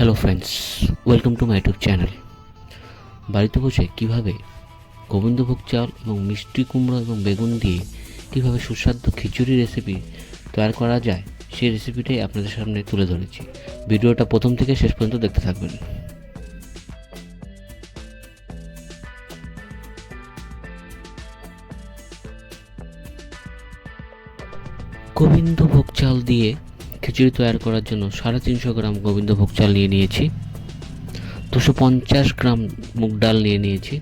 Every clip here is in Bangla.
Hello friends welcome to my YouTube channel বাড়িতে বসে কীভাবে গোবিন্দভোগ চাল এবং মিষ্টি কুমড়ো এবং বেগুন দিয়ে কীভাবে সুস্বাদু খিচুড়ি রেসিপি তৈরি করা যায়, সেই রেসিপিটাই আপনাদের সামনে তুলে ধরেছি। ভিডিওটা প্রথম থেকে শেষ পর্যন্ত দেখতে থাকবেন। গোবিন্দভোগ চাল দিয়ে খিচুড়ি তৈরি করার জন্য সাড়ে তিনশো গ্রাম গোবিন্দভোগ চাল নিয়ে নিয়েছি। দুশো পঞ্চাশ গ্রাম মুগ ডাল নিয়ে নিয়েছি।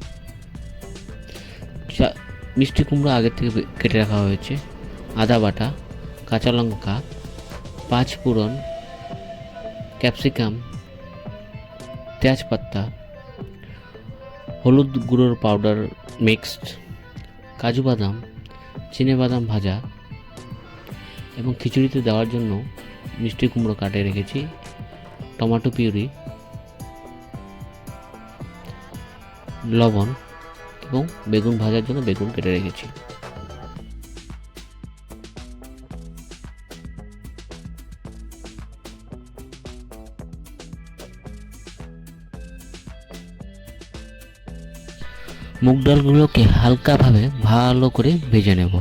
মিষ্টি কুমড়ো আগের থেকে কেটে রাখা হয়েছে। আদা বাটা, কাঁচা লঙ্কা, পাঁচ ফোড়ন, ক্যাপসিকাম, তেজপাতা, হলুদ গুঁড়োর পাউডার মিক্সড, কাজু বাদাম বাদাম ভাজা এবং খিচুড়িতে দেওয়ার জন্য মিষ্টি কুমড়ো কাটে রেখেছি, টমেটো পিউরি, লবণ এবং বেগুন ভাজার জন্য বেগুন কেটে রেখেছি। মুগ ডালগুলোকে হালকাভাবে ভালো করে ভেজে নেব।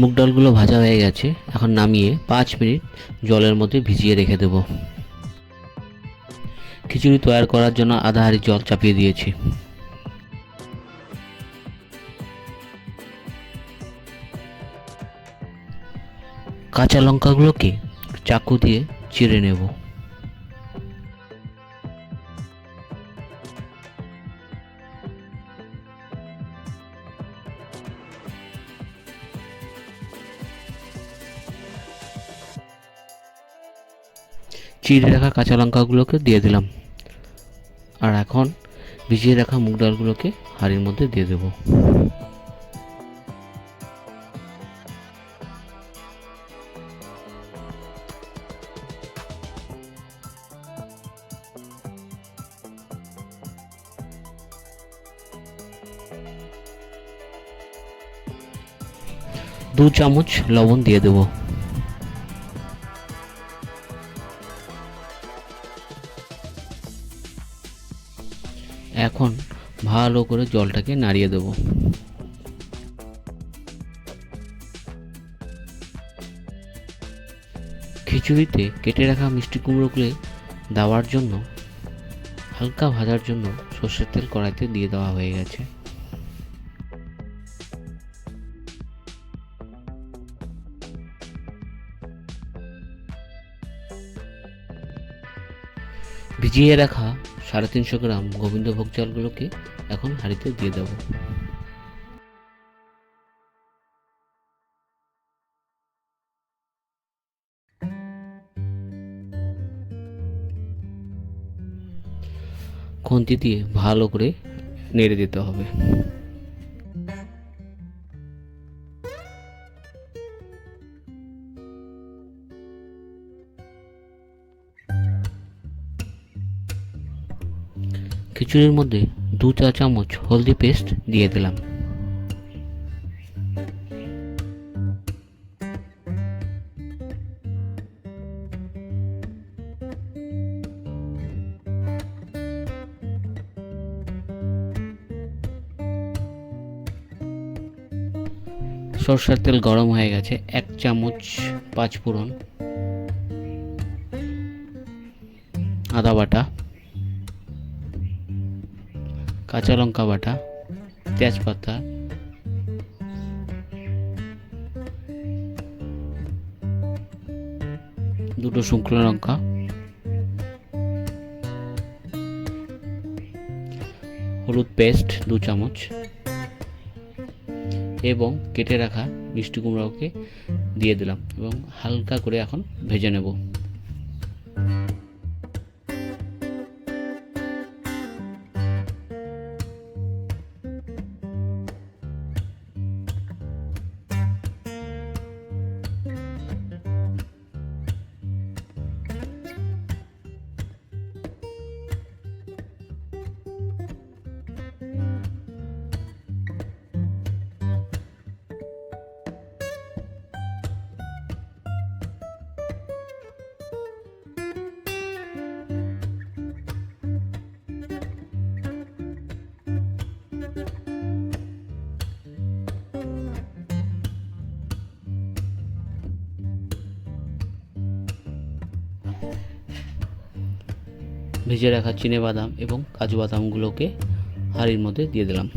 মুগ ডালগুলো ভাজা হয়ে গেছে। এখন নামিয়ে পাঁচ মিনিট জলের মধ্যে ভিজিয়ে রেখে দেব। খিচুড়ি তৈরি করার জন্য আধা হাড়ি জল চাপিয়ে দিয়েছি। কাঁচা লঙ্কাগুলোকে চাকু দিয়ে চিড়ে নেব। চিড়ে রাখা কাঁচা লঙ্কাগুলোকে দিয়ে দিলাম। আর এখন ভিজিয়ে রাখা মুগ ডালগুলোকে হাঁড়ির মধ্যে দিয়ে দেব। দু চামচ লবণ দিয়ে দেবো। এখন ভালো করে জলটাকে নাড়িয়ে দেব। খিচুড়িতে কেটে রাখা মিষ্টি কুমড়োগুলো দেওয়ার জন্য হালকা ভাজার জন্য সর্ষের তেল কড়াইতে দিয়ে দেওয়া হয়ে গেছে। ভিজিয়ে রাখা সাড়ে তিনশো গ্রাম গোবিন্দভোগ চালগুলোকে এখন হাঁড়িতে দিয়ে দেব। খুন্তি দিয়ে ভালো করে নেড়ে দিতে হবে। খিচুড়ির মধ্যে দু চা চামচ হলদি পেস্ট দিয়ে দিলাম। সরষের তেল গরম হয়ে গেছে, এক চামচ পাঁচ ফোড়ন আদা বাটা কাঁচা লঙ্কা বাটা, তেজপাতা, দুটো শুকনো লঙ্কা, হলুদ পেস্ট দু চামচ এবং কেটে রাখা মিষ্টি কুমড়োকে দিয়ে দিলাম এবং হালকা করে এখন ভেজে নেব। ভেজে রাখা চিনে বাদাম এবং কাজু বাদামগুলোকে হাঁড়ির মধ্যে দিয়ে দিলাম।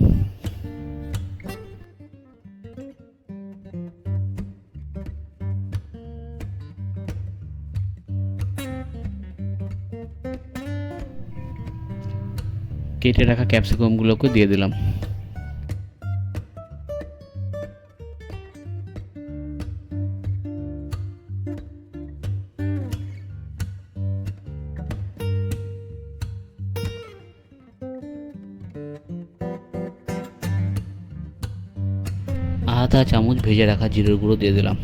কেটে রাখা ক্যাপসিকামগুলোকে দিয়ে দিলাম। আধা চামচ ভেজে রাখা জিরের গুঁড়ো দিয়ে দিলাম।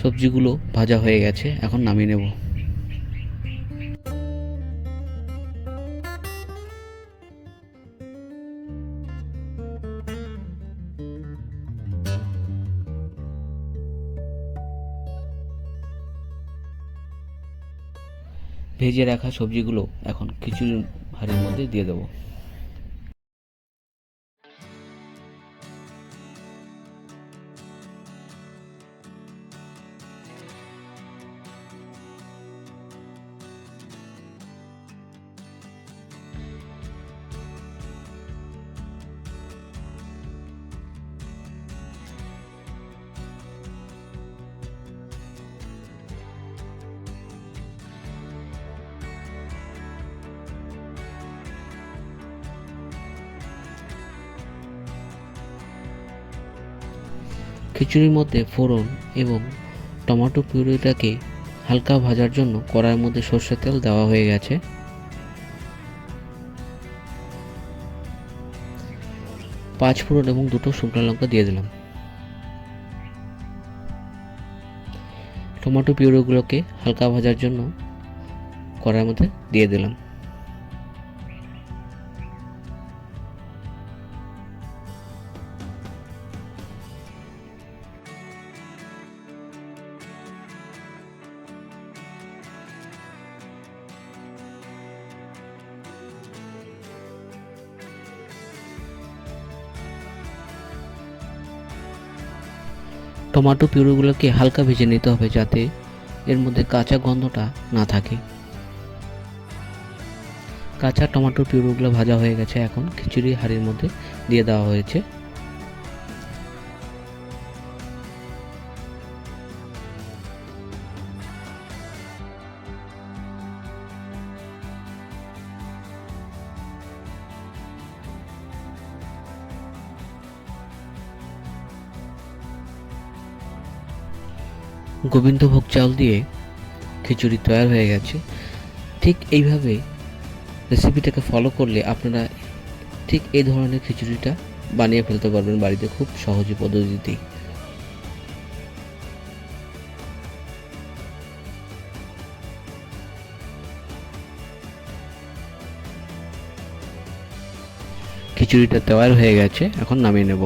সবজিগুলো ভাজা হয়ে গেছে, এখন নামিয়ে নেব। ভেজে রাখা সবজিগুলো এখন খিচুড়ির হাঁড়ির মধ্যে দিয়ে দেবো। খিচুড়ির মধ্যে ফোড়ন এবং টমেটো পিউরিটাকে হালকা ভাজার জন্য কড়াইয়ের মধ্যে সর্ষের তেল দেওয়া হয়ে গেছে। পাঁচ ফোড়ন এবং দুটো শুকনো লঙ্কা দিয়ে দিলাম। টমেটো পিউরিগুলোকে হালকা ভাজার জন্য কড়াইয়ের মধ্যে দিয়ে দিলাম। টমেটো পিউরিগুলোকে হালকা ভেজে নিতে হবে যাতে এর মধ্যে কাঁচা গন্ধটা না থাকে। কাঁচা টমেটো পিউরিগুলো ভাজা হয়ে গেছে। এখন খিচুড়ি হাঁড়ির মধ্যে দিয়ে দেওয়া হয়েছে। গোবিন্দভোগ চাল দিয়ে খিচুড়ি তৈরি হয়ে গেছে। ঠিক এইভাবে রেসিপিটাকে ফলো করলে আপনারা ঠিক এই ধরনের খিচুড়িটা বানিয়ে ফেলতে পারবেন বাড়িতে খুব সহজে পদ্ধতিতেই। খিচুড়িটা তৈরি হয়ে গেছে, এখন নামিয়ে নেব।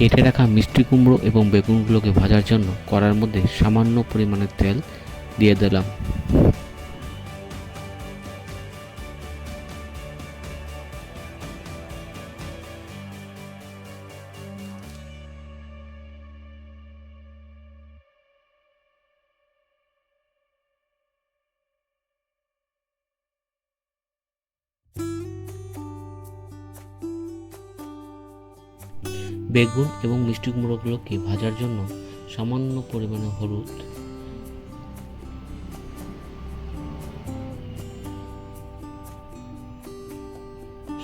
কেটে রাখা মিষ্টি কুমড়ো এবং বেগুনগুলোকে ভাজার জন্য কড়ার মধ্যে সামান্য পরিমাণে তেল দিয়ে দিলাম। বেগুন এবং মিষ্টি কুমড়োগুলোকে ভাজার জন্য সামান্য পরিমাণে হলুদ।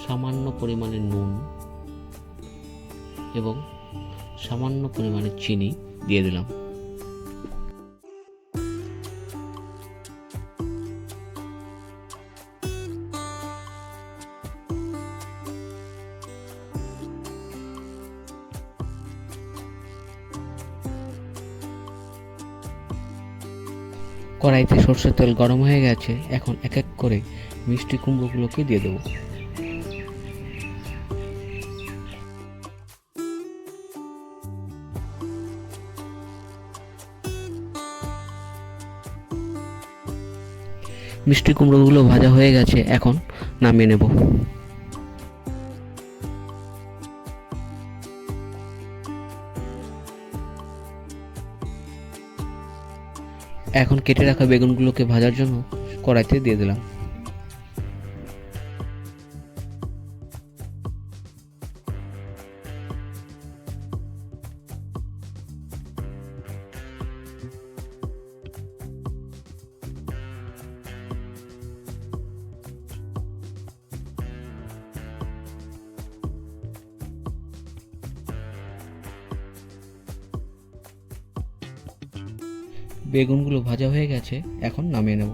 সামান্য পরিমাণে নুন এবং সামান্য পরিমাণে চিনি দিয়ে দিলাম। কড়াইতে সর্ষের তেল গরম হয়ে গেছে, এখন এক এক করে মিষ্টি কুমড়োগুলোকে দিয়ে দেবো। মিষ্টি কুমড়োগুলো ভাজা হয়ে গেছে, এখন নামিয়ে নেব। এখন কেটে রাখা বেগুনগুলোকে ভাজার জন্য কড়াইতে দিয়ে দিলাম। বেগুনগুলো ভাজা হয়ে গেছে, এখন নামিয়ে নেব।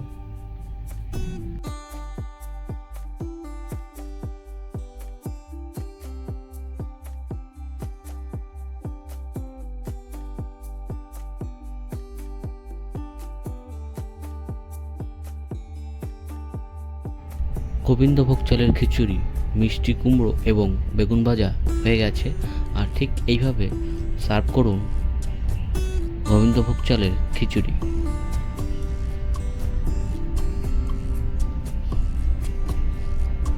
গোবিন্দভোগ চালের খিচুড়ি, মিষ্টি কুমড়ো এবং বেগুন ভাজা হয়ে গেছে, আর ঠিক এইভাবে সার্ভ করুন। গোবিন্দভোগ চালের খিচুড়ি।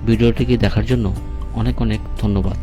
ভিডিওটিকে দেখার জন্য অনেক অনেক ধন্যবাদ।